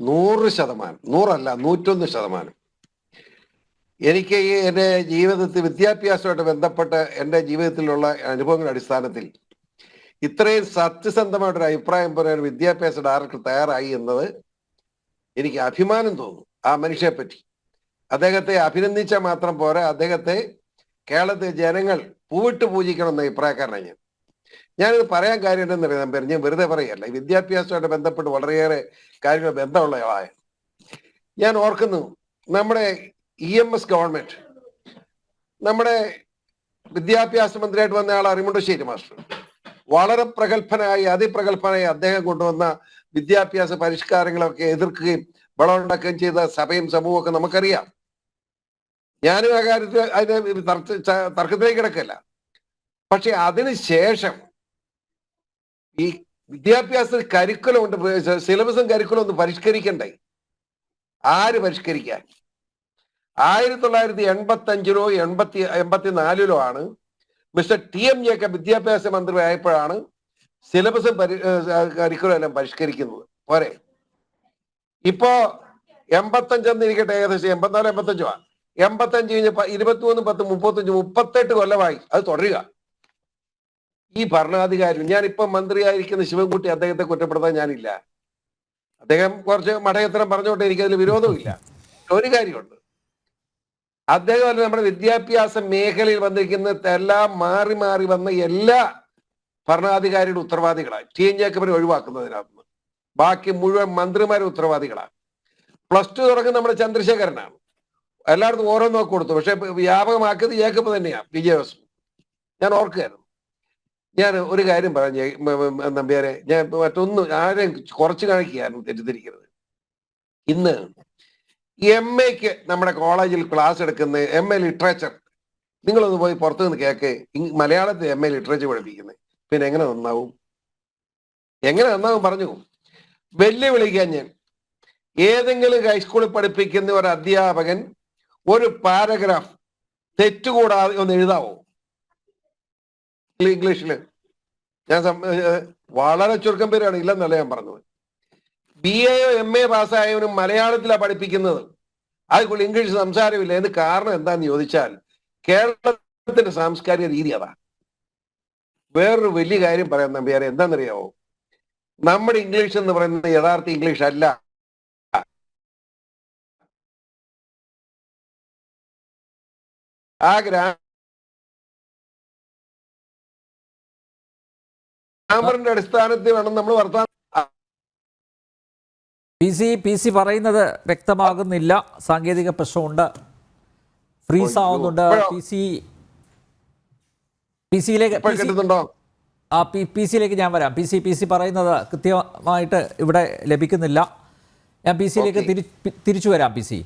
നൂറ് ശതമാനം നൂറല്ല നൂറ്റൊന്ന് ശതമാനം. എനിക്ക് ഈ എന്റെ ജീവിതത്തിൽ വിദ്യാഭ്യാസമായിട്ട് ബന്ധപ്പെട്ട് എന്റെ ജീവിതത്തിലുള്ള അനുഭവങ്ങളുടെ അടിസ്ഥാനത്തിൽ ഇത്രയും സത്യസന്ധമായിട്ടൊരു അഭിപ്രായം പറയാൻ വിദ്യാഭ്യാസ ഡയറക്ടർ തയ്യാറായി എന്നത് എനിക്ക് അഭിമാനം തോന്നും ആ മനുഷ്യനെ പറ്റി. അദ്ദേഹത്തെ അഭിനന്ദിച്ചാൽ മാത്രം പോരാ അദ്ദേഹത്തെ കേരളത്തിലെ ജനങ്ങൾ പൂവിട്ട് പൂജിക്കണം എന്ന അഭിപ്രായക്കാരനാണ് ഞാൻ. ഞാനിത് പറയാൻ കാര്യം എന്തെന്ന് അറിയാൻ പേര് ഞാൻ വെറുതെ പറയല്ല. വിദ്യാഭ്യാസമായിട്ട് ബന്ധപ്പെട്ട് വളരെയേറെ കാര്യങ്ങൾ ബന്ധമുള്ള ആളായ ഞാൻ ഓർക്കുന്നു നമ്മുടെ ഇ എം എസ് ഗവൺമെന്റ് നമ്മുടെ വിദ്യാഭ്യാസ മന്ത്രിയായിട്ട് വന്ന ആൾ അറിമുണ്ടശ്ശേരി മാസ്റ്റർ. വളരെ പ്രഗത്ഭനായി അതിപ്രഗത്ഭനായി അദ്ദേഹം കൊണ്ടുവന്ന വിദ്യാഭ്യാസ പരിഷ്കാരങ്ങളൊക്കെ എതിർക്കുകയും ബളമുണ്ടാക്കുകയും ചെയ്ത സഭയും സമൂഹവും ഒക്കെ നമുക്കറിയാം. ഞാനും ആ കാര്യത്തിൽ അതിന് തർക്ക- തർക്കത്തിലേക്ക് കിടക്കല്ല. പക്ഷെ അതിന് ശേഷം ഈ വിദ്യാഭ്യാസ കരിക്കുലം ഉണ്ട് സിലബസും കരിക്കുലം ഒന്ന് പരിഷ്കരിക്കണ്ടേ? ആര് പരിഷ്കരിക്കാൻ ആയിരത്തി തൊള്ളായിരത്തി എൺപത്തി അഞ്ചിലോ എൺപത്തി എൺപത്തി നാലിലോ ആണ് മിസ്റ്റർ ടി എം ജേക്കബ് വിദ്യാഭ്യാസ മന്ത്രി ആയപ്പോഴാണ് സിലബസും പരി കരിക്കുലം എല്ലാം പരിഷ്കരിക്കുന്നത്. പോരെ. ഇപ്പോ എൺപത്തഞ്ചെന്ന് ഇരിക്കട്ടെ ഏകദേശം എൺപത്തിനാല് എൺപത്തഞ്ചോ എൺപത്തഞ്ച് കഴിഞ്ഞ് ഇരുപത്തി ഇരുപത്തിമൂന്ന് പത്ത് മുപ്പത്തഞ്ച് മുപ്പത്തെട്ട് കൊല്ലമായി. അത് തുടരുക. ഈ ഭരണാധികാരി ഞാനിപ്പോ മന്ത്രിയായിരിക്കുന്ന ശിവൻകുട്ടി അദ്ദേഹത്തെ കുറ്റപ്പെടുത്താൻ ഞാനില്ല. അദ്ദേഹം കുറച്ച് മടയത്തരം പറഞ്ഞോട്ടെ എനിക്കതിൽ വിരോധമില്ല. ഒരു കാര്യമുണ്ട്. അദ്ദേഹം അല്ല നമ്മുടെ വിദ്യാഭ്യാസ മേഖലയിൽ വന്നിരിക്കുന്ന എല്ലാം മാറി മാറി വന്ന എല്ലാ ഭരണാധികാരിയുടെ ഉത്തരവാദികളാണ് ടി. എൻ. ജേക്കബിനെ ഒഴിവാക്കുന്നതിനകത്ത് ബാക്കി മുഴുവൻ മന്ത്രിമാരുടെ ഉത്തരവാദികളാണ് പ്ലസ് ടു തുടങ്ങുന്ന നമ്മുടെ ചന്ദ്രശേഖരനാണ്. എല്ലായിടത്തും ഓരോന്നൊക്കെ കൊടുത്തു. പക്ഷെ വ്യാപകമാക്കിയത് ജേക്കബ് തന്നെയാണ് വിജയവസ്തു ഞാൻ ഓർക്കുകയായിരുന്നു. ഞാൻ ഒരു കാര്യം പറഞ്ഞു നമ്പ്യാരെ ഞാൻ മറ്റൊന്ന് ആരെയും കുറച്ച് കാണിക്കുകയായിരുന്നു തെറ്റിദ്ധരിക്കരുത്. ഇന്ന് എം എക്ക് നമ്മുടെ കോളേജിൽ ക്ലാസ് എടുക്കുന്ന എം എ ലിറ്ററേച്ചർ നിങ്ങളൊന്ന് പോയി പുറത്തു നിന്ന് കേക്ക് മലയാളത്തിൽ എം എ ലിറ്ററേച്ചർ പഠിപ്പിക്കുന്നത്. പിന്നെ എങ്ങനെ നന്നാവും? എങ്ങനെ നന്നാവും പറഞ്ഞു. വെല്ലുവിളിക്കാൻ ഞാൻ. ഏതെങ്കിലും ഹൈസ്കൂളിൽ പഠിപ്പിക്കുന്ന ഒരു അധ്യാപകൻ ഒരു പാരഗ്രാഫ് തെറ്റുകൂടാതെ ഒന്ന് എഴുതാവോ? ഇംഗ്ലീഷിൽ ഞാൻ വളരെ ചുരുക്കം പേരാണ് ഇല്ലെന്നല്ല ഞാൻ പറഞ്ഞത്. ബി എയോ എം എ പാസ്സായവനും മലയാളത്തിലാണ് പഠിപ്പിക്കുന്നത്. അതുകൊണ്ട് ഇംഗ്ലീഷ് സംസാരമില്ല. എന്ന് കാരണം എന്താന്ന് ചോദിച്ചാൽ കേരളത്തിന്റെ സാംസ്കാരിക രീതി അതാ. വേറൊരു വലിയ കാര്യം പറയാൻ നമ്പിയാരെ. എന്താണെന്നറിയാവോ നമ്മുടെ ഇംഗ്ലീഷ് എന്ന് പറയുന്നത് യഥാർത്ഥ ഇംഗ്ലീഷ് അല്ല. ആ ഗ്രാമറിന്റെ അടിസ്ഥാനത്തിൽ വേണം നമ്മൾ വർത്താനം പി സി പി സി പറയുന്നത് വ്യക്തമാകുന്നില്ല. സാങ്കേതിക പ്രശ്നമുണ്ട്. ഫ്രീസ് ആവുന്നുണ്ട്? പി സി പി സിയിലേക്ക് ആ പി പി സിയിലേക്ക് ഞാൻ വരാം. പി സി പി സി പറയുന്നത് കൃത്യമായിട്ട് ഇവിടെ ലഭിക്കുന്നില്ല. ഞാൻ പി സിയിലേക്ക് തിരി തിരിച്ചു വരാം പി സി.